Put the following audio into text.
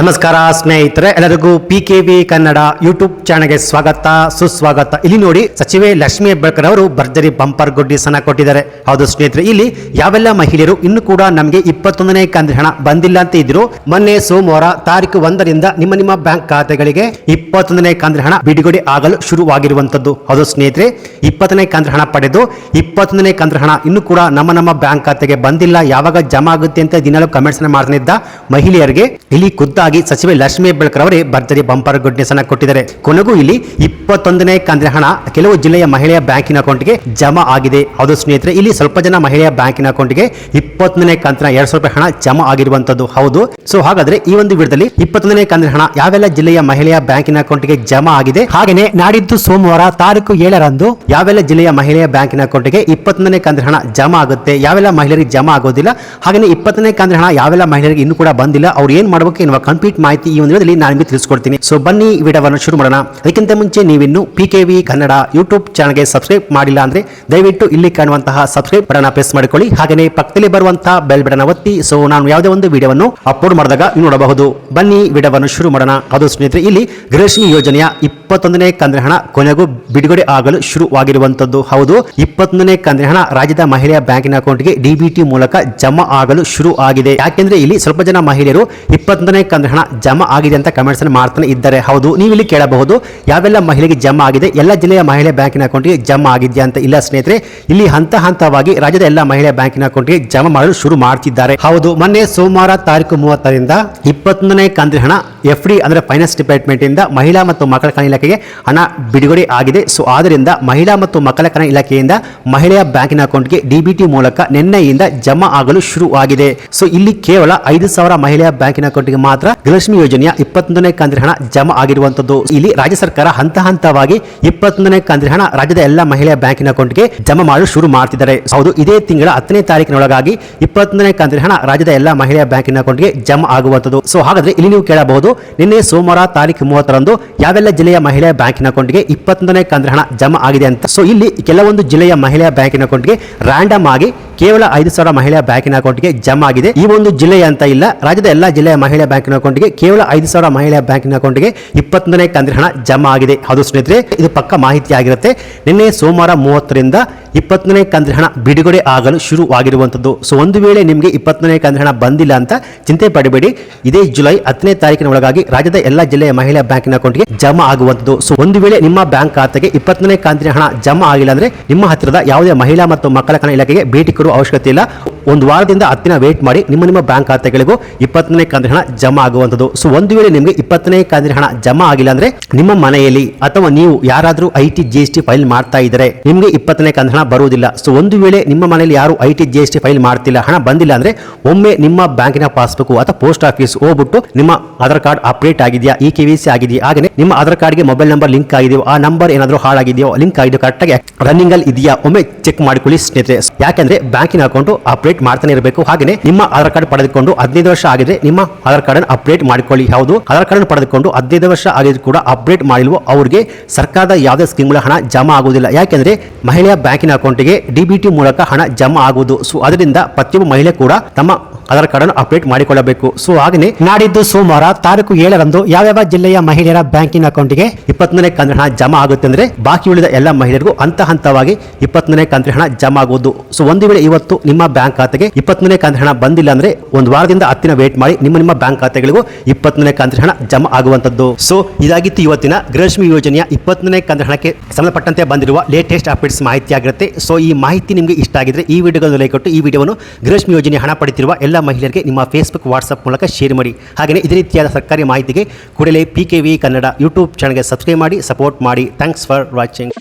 ನಮಸ್ಕಾರ ಸ್ನೇಹಿತರೆ, ಎಲ್ಲರಿಗೂ P K V Kannada YouTube ಚಾನಲ್ಗೆ ಸ್ವಾಗತ, ಸುಸ್ವಾಗತ. ಇಲ್ಲಿ ನೋಡಿ ಸಚಿವೆ ಲಕ್ಷ್ಮೀ ಹೆಬ್ಬಳ್ಕರ್ ಅವರು ಭರ್ಜರಿ ಬಂಪರ್ ಗುಡ್ಡಿಸನ್ನ ಕೊಟ್ಟಿದ್ದಾರೆ. ಹೌದು ಸ್ನೇಹಿತರೆ, ಇಲ್ಲಿ ಯಾವೆಲ್ಲ ಮಹಿಳೆಯರು ಇನ್ನು ಕೂಡ ನಮಗೆ ಇಪ್ಪತ್ತೊಂದನೇ ಕಂದ್ರ ಹಣ ಬಂದಿಲ್ಲ ಅಂತ ಇದ್ರು ಮೊನ್ನೆ ಸೋಮವಾರ ತಾರೀಕು ಒಂದರಿಂದ ನಿಮ್ಮ ನಿಮ್ಮ ಬ್ಯಾಂಕ್ ಖಾತೆಗಳಿಗೆ ಇಪ್ಪತ್ತೊಂದನೇ ಕಂದ್ರ ಹಣ ಬಿಡುಗಡೆ ಆಗಲು ಶುರುವಾಗಿರುವಂತದ್ದು. ಹೌದು ಸ್ನೇಹಿತರೆ, ಇಪ್ಪತ್ತನೇ ಕಂದ್ರ ಹಣ ಪಡೆದು ಇಪ್ಪತ್ತೊಂದನೇ ಕಂದ್ರ ಹಣ ಇನ್ನು ಕೂಡ ನಮ್ಮ ನಮ್ಮ ಬ್ಯಾಂಕ್ ಖಾತೆಗೆ ಬಂದಿಲ್ಲ. ಯಾವಾಗ ಜಮಾ ಆಗುತ್ತೆ ಅಂತ ದಿನಾಲೂ ಕಮೆಂಟ್ಸ್ ಮಾಡ್ತಿದ್ದ ಮಹಿಳೆಯರಿಗೆ ಇಲ್ಲಿ ಖುದ್ದಾಗಿ ಸಚಿವೆ ಲಕ್ಷ್ಮೀ ಬೆಳಕರ್ ಅವರೇ ಭರ್ಜರಿ ಬಂಪರ್ ಗುಡ್ ಅನ್ನ ಕೊಟ್ಟಿದ್ದಾರೆ. ಕೊನೆಗೂ ಇಲ್ಲಿ ಇಪ್ಪತ್ತೊಂದನೇ ಕಂತಿನ ಹಣ ಕೆಲವು ಜಿಲ್ಲೆಯ ಮಹಿಳೆಯ ಬ್ಯಾಂಕಿನ ಅಕೌಂಟ್ಗೆ ಜಮಾ ಆಗಿದೆ. ಅದು ಸ್ನೇಹಿತರೆ, ಇಲ್ಲಿ ಸ್ವಲ್ಪ ಜನ ಮಹಿಳೆಯ ಬ್ಯಾಂಕಿನ ಅಕೌಂಟ್ಗೆ ಇಪ್ಪತ್ತೊಂದನೇ ಕಂತಿನ ಎರಡ್ ಸಾವಿರ ರೂಪಾಯಿ ಹಣ ಜಮಾ ಆಗಿರುವಂತದ್ದು. ಹೌದು. ಸೊ ಹಾಗಾದ್ರೆ ಈ ಒಂದು ವಿಡಿಯೋದಲ್ಲಿ ಇಪ್ಪತ್ತೊಂದನೇ ಕಂತಿನ ಹಣ ಯಾವೆಲ್ಲ ಜಿಲ್ಲೆಯ ಮಹಿಳೆಯ ಬ್ಯಾಂಕಿನ ಅಕೌಂಟ್ಗೆ ಜಮಾ ಆಗಿದೆ. ಹಾಗೆಯೇ ನಾಡಿದ್ದು ಸೋಮವಾರ ತಾರೀಕು ಏಳರಂದು ಯಾವೆಲ್ಲ ಜಿಲ್ಲೆಯ ಮಹಿಳೆಯ ಬ್ಯಾಂಕಿನ ಅಕೌಂಟ್ಗೆ ಇಪ್ಪತ್ತೊಂದನೇ ಕಂತಿನ ಹಣ ಜಮಾ ಆಗುತ್ತೆ, ಯಾವೆಲ್ಲ ಮಹಿಳೆಯರಿಗೆ ಜಮಾ ಆಗೋದಿಲ್ಲ, ಹಾಗೆಯೇ ಇಪ್ಪತ್ತನೇ ಕಂತಿನ ಹಣ ಯಾವೆಲ್ಲ ಮಹಿಳೆಯರಿಗೆ ಇನ್ನೂ ಕೂಡ ಬಂದಿಲ್ಲ, ಅವ್ರು ಏನ್ ಮಾಡಬೇಕು ಎನ್ನುವ ಕಂಪ್ಲೀಟ್ ಮಾಹಿತಿ ಈ ಒಂದು ವಿಡಿಯೋದಲ್ಲಿ ನಾನು ನಿಮಗೆ ತಿಳಿಸ್ಕೊಡ್ತೀನಿ. ಸೊ ಬನ್ನಿ ವಿಡಿಯೋವನ್ನು ಶುರು ಮಾಡೋಣ. ಅದಕ್ಕಿಂತ ಮುಂಚೆ ನೀವಿನ್ನು P K V Kannada YouTube ಚಾನಲ್ಗೆ ಸಬ್ಸ್ಕ್ರೈಬ್ ಮಾಡಿಲ್ಲ ಅಂದ್ರೆ ದಯವಿಟ್ಟು ಇಲ್ಲಿ ಕಾಣುವಂತಹ ಸಬ್ಸ್ಕ್ರೈಬ್ ಬಟನ್ ಪ್ರೆಸ್ ಮಾಡಿಕೊಳ್ಳಿ. ಹಾಗೆಯೇ ಪಕ್ಕದಲ್ಲಿ ಬರುವಂತಹ ಬೆಲ್ ಬಟನ್ ಒತ್ತಿ. ಸೊ ನಾನು ಯಾವುದೇ ಒಂದು ವಿಡಿಯೋವನ್ನು ಅಪ್ಲೋಡ್ ಮಾಡಿದಾಗ ನೋಡಬಹುದು. ಬನ್ನಿ ವಿಡಿಯೋವನ್ನು ಶುರು ಮಾಡೋಣ. ಅದು ಸ್ನೇಹಿತರೆ, ಇಲ್ಲಿ ಗೃಹಶ್ರೀ ಯೋಜನೆಯ ಇಪ್ಪತ್ತೊಂದನೇ ಕಂದ್ರೆ ಹಣ ಕೊನೆಗೂ ಬಿಡುಗಡೆ ಆಗಲು ಶುರುವಾಗಿರುವಂತದ್ದು ಹೌದು. ಇಪ್ಪತ್ತೊಂದನೇ ಕಂದ್ರೆ ಹಣ ರಾಜ್ಯದ ಮಹಿಳೆಯ ಬ್ಯಾಂಕಿನ ಅಕೌಂಟ್ಗೆ ಡಿಬಿಟಿ ಮೂಲಕ ಜಮಾ ಆಗಲು ಶುರು ಆಗಿದೆ. ಯಾಕೆಂದ್ರೆ ಇಲ್ಲಿ ಸ್ವಲ್ಪ ಜನ ಮಹಿಳೆಯರು ಇಪ್ಪತ್ತೊಂದನೇ ಕಂದ್ರೆ ಹಣ ಜಮಾ ಆಗಿದೆ ಅಂತ ಕಮೆಂಟ್ಸ್ ಅನ್ನು ಮಾಡ್ತಾನೆ ಇದ್ದಾರೆ. ಹೌದು ನೀವು ಇಲ್ಲಿ ಕೇಳಬಹುದು. ಯಾವೆಲ್ಲ ಮಹಿಳೆಗೆ ಜಮಾ ಆಗಿದೆ, ಎಲ್ಲ ಜಿಲ್ಲೆಯ ಮಹಿಳೆ ಬ್ಯಾಂಕಿನ ಅಕೌಂಟ್ಗೆ ಜಮಾ ಆಗಿದೆಯಾ ಅಂತ ಇಲ್ಲ ಸ್ನೇಹಿತರೆ. ಇಲ್ಲಿ ಹಂತ ಹಂತವಾಗಿ ರಾಜ್ಯದ ಎಲ್ಲ ಮಹಿಳೆ ಬ್ಯಾಂಕಿನ ಅಕೌಂಟ್ಗೆ ಜಮಾ ಮಾಡಲು ಶುರು ಮಾಡ್ತಿದ್ದಾರೆ. ಹೌದು, ಮೊನ್ನೆ ಸೋಮವಾರ ತಾರೀಕು ಮೂವತ್ತರಿಂದ ಇಪ್ಪತ್ತೊಂದನೇ ಕಂದ್ರೆ ಹಣ ಎಫ್ ಡಿ ಅಂದ್ರೆ ಫೈನಾನ್ಸ್ ಡಿಪಾರ್ಟ್ಮೆಂಟ್ ಇಂದ ಮಹಿಳಾ ಮತ್ತು ಮಕ್ಕಳ ಕಲ್ಯಾಣ ಇಲಾಖೆಗೆ ಹಣ ಬಿಡುಗಡೆ ಆಗಿದೆ. ಸೊ, ಆದ್ದರಿಂದ ಮಹಿಳಾ ಮತ್ತು ಮಕ್ಕಳ ಕಲ್ಯಾಣ ಇಲಾಖೆಯಿಂದ ಮಹಿಳೆಯ ಬ್ಯಾಂಕಿನ ಅಕೌಂಟ್ಗೆ ಡಿಬಿಟಿ ಮೂಲಕ ನಿನ್ನೆಯಿಂದ ಜಮಾ ಆಗಲು ಶುರು ಆಗಿದೆ. ಸೊ, ಇಲ್ಲಿ ಕೇವಲ ಐದು ಸಾವಿರ ಮಹಿಳೆಯ ಬ್ಯಾಂಕಿನ ಅಕೌಂಟ್ಗೆ ಮಾತ್ರ ಗೃಹಲಕ್ಷ್ಮಿ ಯೋಜನೆಯ ಇಪ್ಪತ್ತೊಂದನೇ ಕಂದ್ರಿ ಹಣ ಜಮಾ ಆಗಿರುವಂತದ್ದು ಇಲ್ಲಿ ರಾಜ್ಯ ಸರ್ಕಾರ ಹಂತ ಹಂತವಾಗಿ ಇಪ್ಪತ್ತೊಂದನೇ ಕಂದ್ರಿ ಹಣ ರಾಜ್ಯದ ಎಲ್ಲ ಮಹಿಳೆಯ ಬ್ಯಾಂಕಿನ ಅಕೌಂಟ್ಗೆ ಜಮಾ ಮಾಡಲು ಶುರು ಮಾಡ್ತಿದ್ದಾರೆ. ಹೌದು, ಇದೇ ತಿಂಗಳ ಹತ್ತನೇ ತಾರೀಕಿನೊಳಗಾಗಿ ಇಪ್ಪತ್ತೊಂದನೇ ಕಂದ್ರಿ ಹಣ ರಾಜ್ಯದ ಎಲ್ಲ ಮಹಿಳೆಯ ಬ್ಯಾಂಕಿನ ಅಕೌಂಟ್ಗೆ ಜಮಾ ಆಗುವಂತದ್ದು ಸೊ, ಹಾಗಾದ್ರೆ ಇಲ್ಲಿ ನೀವು ಕೇಳಬಹುದು, ನಿನ್ನೆ ಸೋಮವಾರ ತಾರೀಕು ಮೂವತ್ತರಂದು ಯಾವೆಲ್ಲ ಜಿಲ್ಲೆಯ ಮಹಿಳೆಯ ಬ್ಯಾಂಕಿನ ಅಕೌಂಟ್ಗೆ ಇಪ್ಪತ್ತೊಂದನೇ ಕಂದ್ರ ಹಣ ಜಮಾ ಆಗಿದೆ ಅಂತ. ಸೊ ಇಲ್ಲಿ ಕೆಲವೊಂದು ಜಿಲ್ಲೆಯ ಮಹಿಳೆಯ ಬ್ಯಾಂಕಿನ ಅಕೌಂಟ್ಗೆ ರ್ಯಾಂಡಮ್ ಆಗಿ ಕೇವಲ ಐದು ಸಾವಿರ ಮಹಿಳೆಯ ಬ್ಯಾಂಕಿನ ಅಕೌಂಟ್ಗೆ ಜಮಾ ಆಗಿದೆ. ಈ ಒಂದು ಜಿಲ್ಲೆಯ ಅಂತ ಇಲ್ಲ, ರಾಜ್ಯದ ಎಲ್ಲ ಜಿಲ್ಲೆಯ ಮಹಿಳೆಯ ಬ್ಯಾಂಕಿನ ಅಕೌಂಟ್ಗೆ ಕೇವಲ ಐದು ಸಾವಿರ ಮಹಿಳೆಯ ಬ್ಯಾಂಕಿನ ಅಕೌಂಟ್ಗೆ ಇಪ್ಪತ್ತೊಂದನೇ ಕಂದ್ರ ಹಣ ಜಮಾ ಆಗಿದೆ. ಹೌದು ಸ್ನೇಹಿತರೆ, ಇದು ಪಕ್ಕ ಮಾಹಿತಿ ಆಗಿರುತ್ತೆ. ನಿನ್ನೆ ಸೋಮವಾರ ಮೂವತ್ತರಿಂದ ಇಪ್ಪತ್ತನೇ ಕಂದ್ರ ಹಣ ಬಿಡುಗಡೆ ಆಗಲು ಶುರುವಾಗಿರುವಂಥದ್ದು. ಸೊ ಒಂದು ವೇಳೆ ನಿಮಗೆ ಇಪ್ಪತ್ತನೇ ಕಂದ್ರ ಹಣ ಬಂದಿಲ್ಲ ಅಂತ ಚಿಂತೆ ಪಡಬೇಡಿ. ಇದೇ ಜುಲೈ ಹತ್ತನೇ ತಾರೀಕಿನ ಒಳಗಾಗಿ ರಾಜ್ಯದ ಎಲ್ಲ ಜಿಲ್ಲೆಯ ಮಹಿಳಾ ಬ್ಯಾಂಕಿನ ಅಕೌಂಟ್ಗೆ ಜಮಾ ಆಗುವಂಥದ್ದು. ಸೊ ಒಂದು ವೇಳೆ ನಿಮ್ಮ ಬ್ಯಾಂಕ್ ಖಾತೆಗೆ ಇಪ್ಪತ್ತನೇ ಕಂತಿನ ಹಣ ಜಮಾ ಆಗಿಲ್ಲ ಅಂದ್ರೆ ನಿಮ್ಮ ಹತ್ತಿರದ ಯಾವುದೇ ಮಹಿಳಾ ಮತ್ತು ಮಕ್ಕಳ ಕಣ ಇಲಾಖೆಗೆ ಭೇಟಿ ಕೊಡುವ ಅವಶ್ಯಕತೆ ಇಲ್ಲ. ಒಂದು ವಾರದಿಂದ ಹತ್ತಿನ ವೇಟ್ ಮಾಡಿ ನಿಮ್ಮ ನಿಮ್ಮ ಬ್ಯಾಂಕ್ ಖಾತೆಗಳಿಗೂ ಇಪ್ಪತ್ತನೇ ಕಂತಿನ ಹಣ ಜಮಾ ಆಗುವಂಥದ್ದು. ಸೊ ಒಂದು ವೇಳೆ ನಿಮಗೆ ಇಪ್ಪತ್ತನೇ ಕಂತಿನ ಹಣ ಜಮಾ ಆಗಿಲ್ಲ ಅಂದ್ರೆ ನಿಮ್ಮ ಮನೆಯಲ್ಲಿ ಅಥವಾ ನೀವು ಯಾರಾದರೂ I T G S T file ಮಾಡ್ತಾ ಇದ್ದರೆ ನಿಮಗೆ ಇಪ್ಪತ್ತನೇ ಕಂತಿನ ಹಣ ಬರುವುದಿಲ್ಲ. ಸೊ ಒಂದು ವೇಳೆ ನಿಮ್ಮ ಮನೆಯಲ್ಲಿ ಯಾರು I T G S T file ಮಾಡ್ತಿಲ್ಲ, ಹಣ ಬಂದಿಲ್ಲ ಅಂದ್ರೆ ಒಮ್ಮೆ ನಿಮ್ಮ ಬ್ಯಾಂಕಿನ ಪಾಸ್ಬುಕ್ ಅಥವಾ ಪೋಸ್ಟ್ ಆಫೀಸ್ ಹೋಗ್ಬಿಟ್ಟು ನಿಮ್ಮ ಆಧಾರ್ ಕಾರ್ಡ್ ಅಪ್ಡೇಟ್ ಆಗಿದೆಯಾ ಇ ಕೆ ವಿ ಸಿ ಆಗಿದೆಯಾ ಹಾಗೆ ನಿಮ್ಮ ಆಧಾರ್ ಕಾರ್ಡ್ಗೆ ಮೊಬೈಲ್ ನಂಬರ್ ಲಿಂಕ್ ಆಗಿದೆಯೋ, ಆ ನಂಬರ್ ಏನಾದರೂ ಹಾಳಾಗಿದೆಯೋ ಲಿಂಕ್ ಆಗಿದೆಯೋ ಕರೆಕ್ಟಾಗಿ ರನ್ನಿಂಗ್ ಅಲ್ಲಿ ಇದೆಯಾ, ಒಮ್ಮೆ ಚೆಕ್ ಮಾಡಿಕೊಳ್ಳಿ ಸ್ನೇಹಿತರೆ. ಯಾಕೆಂದ್ರೆ ಬ್ಯಾಂಕಿನ ಅಕೌಂಟ್ ಅಪ್ಡೇಟ್ ಮಾಡ್ತಾನೆ ಇರಬೇಕು. ಹಾಗೆ ನಿಮ್ಮ ಆಧಾರ್ ಕಾರ್ಡ್ ಪಡೆದುಕೊಂಡು ಹದಿನೈದು ವರ್ಷ ಆಗಿದೆ, ನಿಮ್ಮ ಆಧಾರ್ ಕಾರ್ಡ್ ಅನ್ನು ಅಪ್ಡೇಟ್ ಮಾಡಿಕೊಳ್ಳಿ. ಯಾವುದು? ಆಧಾರ್ ಕಾರ್ಡ್ ಪಡೆದುಕೊಂಡು ಹದಿನೈದು ವರ್ಷ ಆಗಿದ್ರು ಕೂಡ ಅಪ್ಡೇಟ್ ಮಾಡಿಲ್ವೋ ಅವರಿಗೆ ಸರ್ಕಾರದ ಯಾವುದೇ ಸ್ಕೀಮ್ಗಳ ಹಣ ಜಮಾ ಆಗುವುದಿಲ್ಲ. ಯಾಕೆಂದ್ರೆ ಮಹಿಳೆಯ ಬ್ಯಾಂಕಿನ ಅಕೌಂಟ್ಗೆ ಡಿಬಿಟಿ ಮೂಲಕ ಹಣ ಜಮಾ ಆಗುವುದು. ಸೊ ಅದರಿಂದ ಪ್ರತಿಯೊಬ್ಬ ಮಹಿಳೆ ಕೂಡ ತಮ್ಮ ಆಧಾರ್ ಕಾರ್ಡ್ ಅನ್ನು ಅಪ್ಡೇಟ್ ಮಾಡಿಕೊಳ್ಳಬೇಕು. ಸೊ ಹಾಗೆಯೇ ನಾಡಿದ್ದು ಸೋಮವಾರ ತಾರೀಕು ಏಳರಂದು ಯಾವ್ಯಾವ ಜಿಲ್ಲೆಯ ಮಹಿಳೆಯರ ಬ್ಯಾಂಕಿನ ಅಕೌಂಟ್ಗೆ ಇಪ್ಪತ್ತನೇ ಕಂತ್ರ ಹಣ ಜಮಾ ಆಗುತ್ತೆ ಅಂದ್ರೆ ಬಾಕಿ ಉಳಿದ ಎಲ್ಲ ಮಹಿಳೆಯರಿಗೂ ಹಂತ ಹಂತವಾಗಿ ಇಪ್ಪತ್ತನೇ ಕಂತ್ರ ಹಣ ಜಮಾ ಆಗುವುದು. ಸೊ ಒಂದು ವೇಳೆ ಇವತ್ತು ನಿಮ್ಮ ಬ್ಯಾಂಕ್ ಖಾತೆಗೆ ಇಪ್ಪತ್ತನೇ ಕಂತ್ರ ಹಣ ಬಂದಿಲ್ಲ ಅಂದ್ರೆ ಒಂದು ವಾರದಿಂದ ಹತ್ತಿನ ವೇಟ್ ಮಾಡಿ ನಿಮ್ಮ ನಿಮ್ಮ ಬ್ಯಾಂಕ್ ಖಾತೆಗಳಿಗೂ ಇಪ್ಪತ್ತನೇ ಕಂತ್ರ ಹಣ ಜಮಾ ಆಗುವಂತದ್ದು ಸೊ ಇದಾಗಿತ್ತು ಇವತ್ತಿನ ಗೃಹಲಕ್ಷ್ಮಿ ಯೋಜನೆಯ ಇಪ್ಪತ್ತನೇ ಕಂತ್ರ ಹಣಕ್ಕೆ ಸಂಬಂಧಪಟ್ಟಂತೆ ಬಂದಿರುವ ಲೇಟೆಸ್ಟ್ ಅಪ್ಡೇಟ್ಸ್ ಮಾಹಿತಿ ಆಗಿರುತ್ತೆ. ಸೊ ಈ ಮಾಹಿತಿ ನಿಮಗೆ ಇಷ್ಟ ಆಗಿದ್ರೆ ಈ ವಿಡಿಯೋಗಳನ್ನು ಲೈಕ್ ಕೊಟ್ಟು ಈ ವಿಡಿಯೋವನ್ನು ಗೃಹಲಕ್ಷ್ಮಿ ಯೋಜನೆ ಹಣ ಪಡೆದಿರುವ ಎಲ್ಲ ಮಹಿಳೆಯರಿಗೆ ನಿಮ್ಮ ಫೇಸ್ಬುಕ್ ವಾಟ್ಸಪ್ ಮೂಲಕ ಶೇರ್ ಮಾಡಿ. ಹಾಗೆಯೇ ಇದೇ ರೀತಿಯಾದ ಸರ್ಕಾರಿ ಮಾಹಿತಿಗೆ ಕೂಡಲೇ P K V Kannada YouTube ಚಾನಲ್ಗೆ ಸಬ್ಸ್ಕ್ರೈಬ್ ಮಾಡಿ ಸಪೋರ್ಟ್ ಮಾಡಿ. Thanks for watching